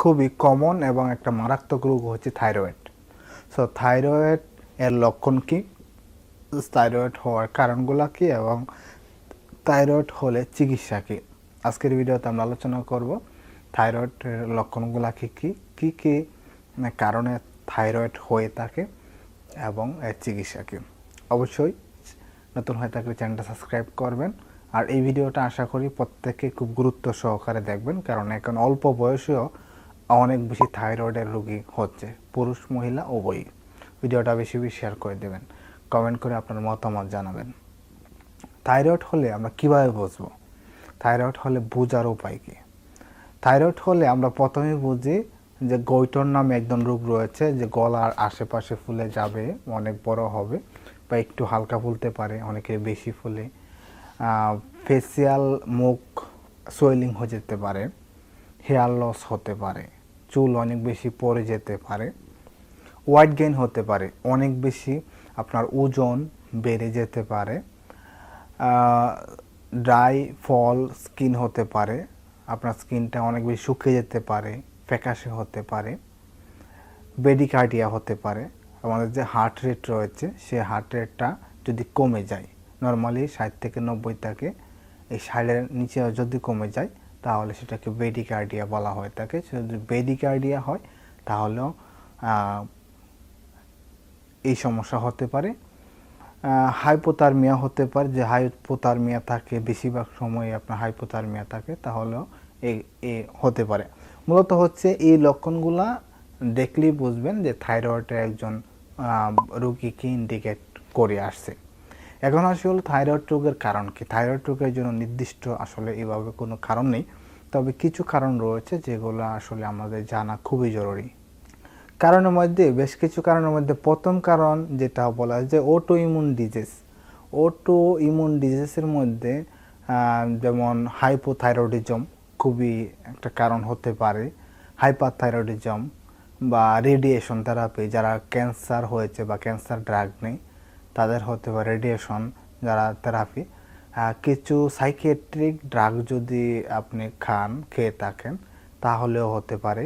খুবই কমন এবং একটা মারাত্মক রোগ হচ্ছে থাইরয়েড সো থাইরয়েড এর লক্ষণ কি? থাইরয়েড হওয়ার কারণগুলো কি এবং থাইরয়েড হলে চিকিৎসা কি? আজকের ভিডিওতে আমরা আলোচনা করব থাইরয়েডের লক্ষণগুলো কি কি কি কি কারণে থাইরয়েড হয়ে থাকে এবং এর চিকিৎসা কি? অবশ্যই নতুন হয়ে থাকলে চ্যানেলটা সাবস্ক্রাইব করবেন। আর এই ভিডিওটা আশা করি প্রত্যেকে খুব গুরুত্ব সহকারে দেখবেন, কারণ এখন অল্প বয়সেও অনেক বেশি থাইরয়েডের রোগী হচ্ছে, পুরুষ, মহিলা, উভয়ই। ভিডিওটা বেশি বেশি শেয়ার করে দেবেন। কমেন্ট করে আপনার মতামত জানাবেন। থাইরয়েড হলে আমরা কীভাবে বুঝব? থাইরয়েড হলে বোঝার উপায় কী? থাইরয়েড হলে আমরা প্রথমে বুঝি যে গৈটর নামে একদম রোগ রয়েছে, যে গলার আশেপাশে ফুলে যাবে, অনেক বড় হবে বা একটু হালকা ফুলতে পারে অনেকের বেশি ফুলে। ফেসিয়াল মুখ সোয়েলিং হয়ে যেতে পারে হেয়ার লস হতে পারে। চুল অনেক বেশি পড়ে যেতে পারে, ওয়াইট গেইন হতে পারে, অনেক বেশি আপনার ওজন বেড়ে যেতে পারে ড্রাই ফল স্কিন হতে পারে, আপনার স্কিনটা অনেক বেশি শুকিয়ে যেতে পারে, ফ্যাকাশে হতে পারে বেডিকার্ডিয়া হতে পারে, আমাদের যে হার্ট রেট রয়েছে সে হার্ট রেটটা যদি কমে যায় নর্মালি ষাট থেকে নব্বই থাকে এই ষাটের নিচে যদি কমে যায় তাহলে সেটাকে বেডিকার্ডিয়া বলা হয়ে থাকে যদি বেডিকার্ডিয়া হয়, তাহলেও এই সমস্যা হতে পারে। হাইপোথার্মিয়া হতে পারে, যে হাইপোথার্মিয়া থাকে, বেশিরভাগ সময় আপনার হাইপোথার্মিয়া থাকে, তাহলেও এ হতে পারে। মূলত হচ্ছে এই লক্ষণগুলা দেখলেই বুঝবেন যে থাইরয়েডের একজন রোগীকে ইন্ডিকেট করে আসছে। এখন আসলে থাইরয়েড রোগের কারণ কি? থাইরয়েড রোগের জন্য নির্দিষ্ট আসলে এভাবে কোনো কারণ নেই। তবে কিছু কারণ রয়েছে যেগুলো আসলে আমাদের জানা খুবই জরুরি। কারণের মধ্যে, বেশ কিছু কারণের মধ্যে। প্রথম কারণ যেটা বলা হয় যে auto immune disease auto immune ডিজিজের মধ্যে যেমন হাইপোথাইরয়েডিজম খুবই একটা কারণ হতে পারে। হাইপারথাইরয়েডিজম বা রেডিয়েশন থেরাপি যারা ক্যান্সার হয়েছে বা ক্যান্সার ড্রাগ নেই তাদের হতে পারে রেডিয়েশন যারা থেরাপি কিছু সাইকিয়াট্রিক ড্রাগ যদি আপনি খান, খেয়ে থাকেন, তাহলেও হতে পারে।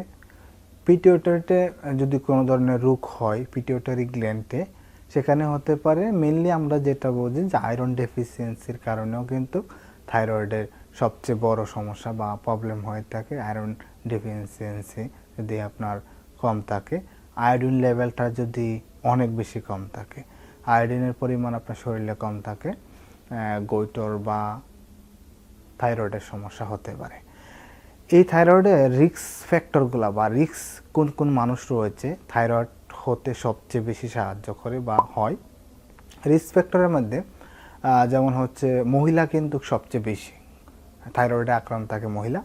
পিটিওটারিতে যদি কোনো ধরনের রোগ হয় পিটিওটারি গ্ল্যান্ডে সেখানে হতে পারে। মেনলি আমরা যেটা বুঝি যে আয়রন ডেফিসিয়েন্সির কারণেও কিন্তু থাইরয়েডের সবচেয়ে বড় সমস্যা বা প্রবলেম হয়ে থাকে। আয়রন ডেফিসিয়েন্সি যদি আপনার কম থাকে আয়োডিন লেভেলটা যদি অনেক বেশি কম থাকে। আয়োডিনের পরিমাণ আপনার শরীরে কম থাকে গৈটর বা থাইরয়েডের সমস্যা হতে পারে। এই থাইরয়েডের রিক্স ফ্যাক্টরগুলো বা রিক্স কোন কোন মানুষ রয়েছে থাইরয়েড হতে সবচেয়ে বেশি সাহায্য করে বা হয়, রিস্ক ফ্যাক্টরের মধ্যে যেমন হচ্ছে মহিলা কিন্তু সবচেয়ে বেশি। থাইরয়েডে আক্রান্ত থাকে মহিলা।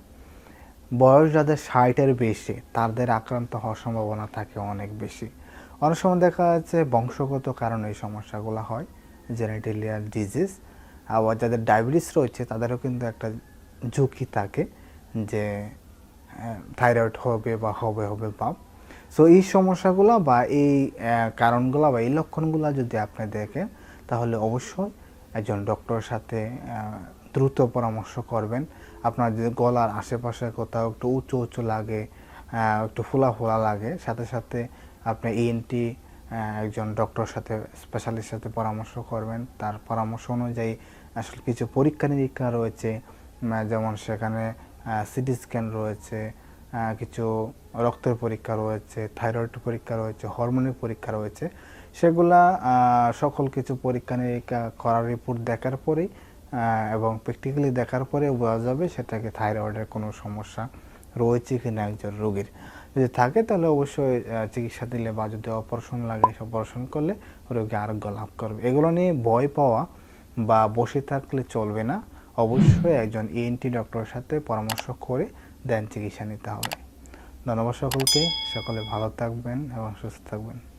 বয়স যাদের ষাটের বেশি, তাদের আক্রান্ত হওয়ার সম্ভাবনা থাকে অনেক বেশি। অনেক সময় দেখা যাচ্ছে বংশগত কারণে এই সমস্যাগুলো হয়, জেনেটেলিয়াল ডিজিজ, আবার যাদের ডায়াবেটিস রয়েছে, তাদেরও কিন্তু একটা ঝুঁকি থাকে যে থাইরয়েড হবে বা হবে হবে বা সো এই সমস্যাগুলো বা এই কারণগুলো বা এই লক্ষণগুলো যদি আপনি দেখেন, তাহলে অবশ্যই একজন ডক্টরের সাথে দ্রুত পরামর্শ করবেন। আপনার যদি গলার আশেপাশে কোথাও একটু উঁচু উঁচু লাগে একটু ফোলা ফোলা লাগে, সাথে সাথে আপনি ইএনটি একজন ডক্টরের সাথে স্পেশালিস্ট সাথে পরামর্শ করবেন। তার পরামর্শ অনুযায়ী আসলে কিছু পরীক্ষা নিরীক্ষা রয়েছে যেমন সেখানে সিটি স্ক্যান রয়েছে কিছু রক্তের পরীক্ষা রয়েছে থাইরয়েড পরীক্ষা রয়েছে হরমোনের পরীক্ষা রয়েছে। সেগুলা সকল কিছু পরীক্ষা নিরীক্ষা করার রিপোর্ট দেখার পরেই এবং প্র্যাকটিক্যালি দেখার পরে বোঝা যাবে সেটাকে থাইরয়েডের কোনো সমস্যা রয়েছে কি না একজন রোগীর। যদি থাকে তাহলে অবশ্যই চিকিৎসা দিলে বা যদি অপারেশন লাগে অপারেশন করলে রোগী আরোগ্য লাভ করবে। এগুলো নিয়ে ভয় পাওয়া বা বসে থাকলে চলবে না। অবশ্যই একজন ইএনটি ডক্টরের সাথে পরামর্শ করে দেন চিকিৎসা নিতে হবে। ধন্যবাদ সকলকে। সকলে ভালো থাকবেন এবং সুস্থ থাকবেন।